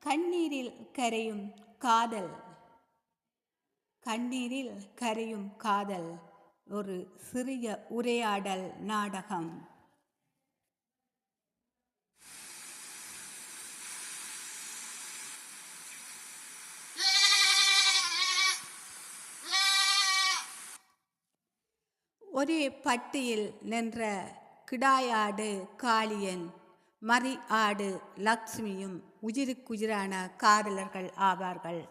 கண்ணீரில் கரையும் காதல். கண்ணீரில் கரையும் காதல் ஒரு சிறிய உரையாடல் நாடகம். ஒரே பட்டியில் நின்ற கிடாயாடு காளியன் மறி ஆடு லக்ஷ்மியும் உயிருக்குயிரான காதலர்கள் ஆவார்கள்.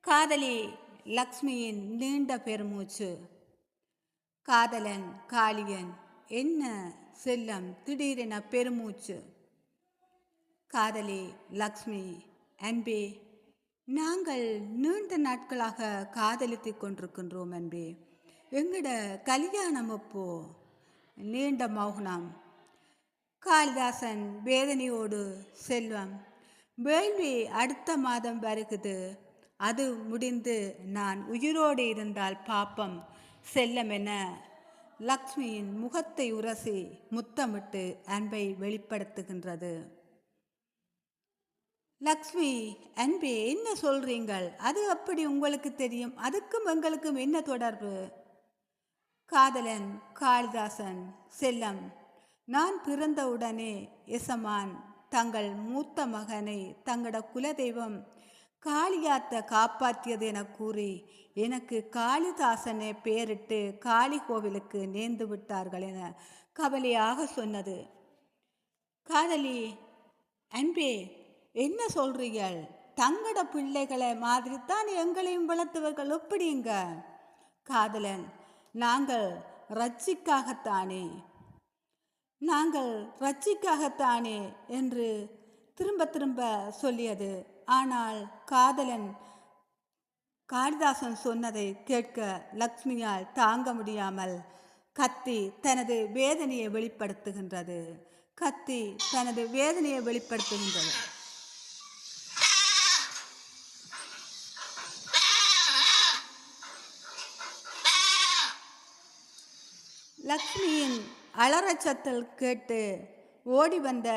காதலி லக்ஷ்மியின் நீண்ட பெருமூச்சு. காதலன் காளியன் என்ன செல்லம் திடீரென பெருமூச்சு. காதலி லக்ஷ்மி அன்பே நாங்கள் நீண்ட நாட்களாக காதலித்துக் கொண்டிருக்கின்றோம் அன்பே. எங்கட கல்யாணம் அப்போ நீண்ட மௌனம். காளிதாசன் வேதனையோடு செல்வம் வேள்வி அடுத்த மாதம் வருகுது அது முடிந்து நான் உயிரோடு இருந்தால் பாப்பம் செல்லம் என லக்ஷ்மியின் முகத்தை உரசி முத்தமிட்டு அன்பை வெளிப்படுத்துகின்றது. லக்ஷ்மி அன்பே என்ன சொல்றீங்கள்? அது அப்படி உங்களுக்கு தெரியும். அதுக்கும் எங்களுக்கும் என்ன தொடர்பு? காதலன் காளிதாசன் செல்லம் நான் பிறந்தவுடனே எசமான் தங்கள் மூத்த மகனை தங்களோட குலதெய்வம் காளியாத்த காப்பாற்றியது என கூறி எனக்கு காளிதாசனை பேரிட்டு காளி கோவிலுக்கு நேர்ந்து விட்டார்கள் என கவலையாக சொன்னது. காதலி அன்பே என்ன சொல்றீர்கள்? தங்கட பிள்ளைகளை மாதிரி தான் எங்களையும் வளர்த்தவர்கள் எப்படிங்க? காதலன் நாங்கள் ரட்சிக்காகத்தானே நாங்கள் ரட்சிக்காகத்தானே என்று திரும்ப திரும்ப சொல்லியது. ஆனால் காதலன் காளிதாசன் சொன்னதை கேட்க லக்ஷ்மியால் தாங்க முடியாமல் கத்தி தனது வேதனையை வெளிப்படுத்துகின்றது. கத்தி தனது வேதனையை வெளிப்படுத்துகின்றது. லக்ஷ்மியின் அலறச்சத்தல் கேட்டு ஓடி வந்த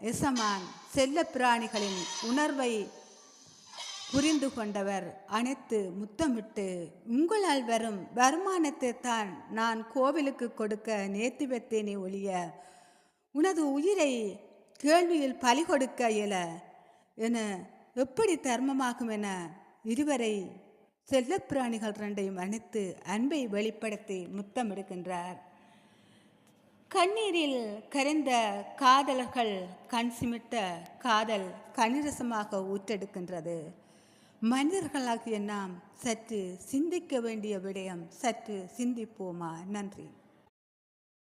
எசமான் செல்ல பிராணிகளின் உணர்வை புரிந்து கொண்டவர். அனைத்து முத்தமிட்டு உங்களால் வரும் வருமானத்தை தான் நான் கோவிலுக்கு கொடுக்க நேர்த்தி வைத்தேனே ஒழிய உனது உயிரை கேள்வியில் பலி கொடுக்க இயல என எப்படி தர்மமாகும் என இருவரை செல்லப்பிராணிகள் ரெண்டையும் அணைத்து அன்பை வெளிப்படுத்தி முத்தமிடுகின்றார். கண்ணீரில் கரைந்த காதலர்கள் கண் சிமிட்ட காதல் கணிரசமாக ஊற்றெடுக்கின்றது. மனிதர்களாகிய நாம் சற்று சிந்திக்க வேண்டிய விடயம் சற்று சிந்திப்போமா? நன்றி.